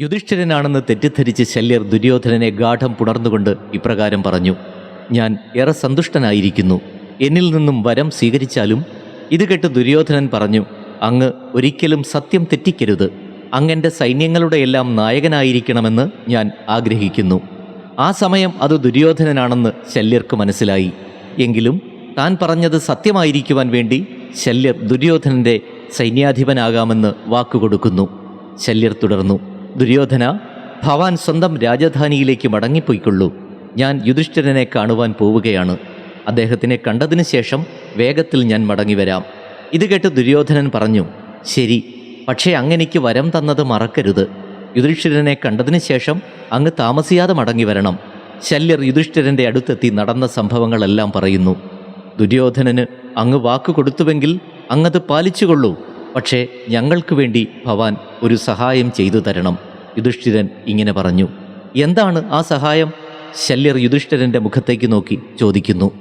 യുധിഷ്ഠിരനാണെന്ന് തെറ്റിദ്ധരിച്ച് ശല്യർ ദുര്യോധനനെ ഗാഠം പുണർന്നുകൊണ്ട് ഇപ്രകാരം പറഞ്ഞു ഞാൻ ഏറെ സന്തുഷ്ടനായിരിക്കുന്നു. എന്നിൽ നിന്നും വരം സ്വീകരിച്ചാലും ഇത് കേട്ട് ദുര്യോധനൻ പറഞ്ഞു അങ്ങ് ഒരിക്കലും സത്യം തെറ്റിക്കരുത്. അങ്ങന്റെ സൈന്യങ്ങളുടെ എല്ലാം നായകനായിരിക്കണമെന്ന് ഞാൻ ആഗ്രഹിക്കുന്നു. ആ സമയം അത് ദുര്യോധനനാണെന്ന് ശല്യർക്ക് മനസ്സിലായി. എങ്കിലും താൻ പറഞ്ഞത് സത്യമായിരിക്കുവാൻ വേണ്ടി ശല്യർ ദുര്യോധനന്റെ സൈന്യാധിപനാകാമെന്ന് വാക്കുകൊടുക്കുന്നു. ശല്യർ തുടർന്നു ദുര്യോധന ഭവാൻ സ്വന്തം രാജധാനിയിലേക്ക് മടങ്ങിപ്പോയിക്കൊള്ളൂ. ഞാൻ യുധിഷ്ഠിരനെ കാണുവാൻ പോവുകയാണ്. അദ്ദേഹത്തിനെ കണ്ടതിന് ശേഷം വേഗത്തിൽ ഞാൻ മടങ്ങി വരാം ഇത് കേട്ട് ദുര്യോധനൻ പറഞ്ഞു ശരി പക്ഷേ അങ്ങനെക്ക് വരം തന്നത് മറക്കരുത്. യുധിഷ്ഠിരനെ കണ്ടതിന് ശേഷം അങ്ങ് താമസിയാതെ മടങ്ങി വരണം ശല്യർ യുധിഷ്ഠിരന്റെ അടുത്തെത്തി നടന്ന സംഭവങ്ങളെല്ലാം പറയുന്നു. ദുര്യോധനന് അങ്ങ് വാക്ക് കൊടുത്തുവെങ്കിൽ അങ്ങത് പാലിച്ചുകൊള്ളൂ. പക്ഷേ ഞങ്ങൾക്ക് വേണ്ടി ഭവാൻ ഒരു സഹായം ചെയ്തു തരണം. യുധിഷ്ഠിരൻ ഇങ്ങനെ പറഞ്ഞു. എന്താണ് ആ സഹായം? ശല്യർ യുധിഷ്ഠിരന്റെ മുഖത്തേക്ക് നോക്കി ചോദിക്കുന്നു.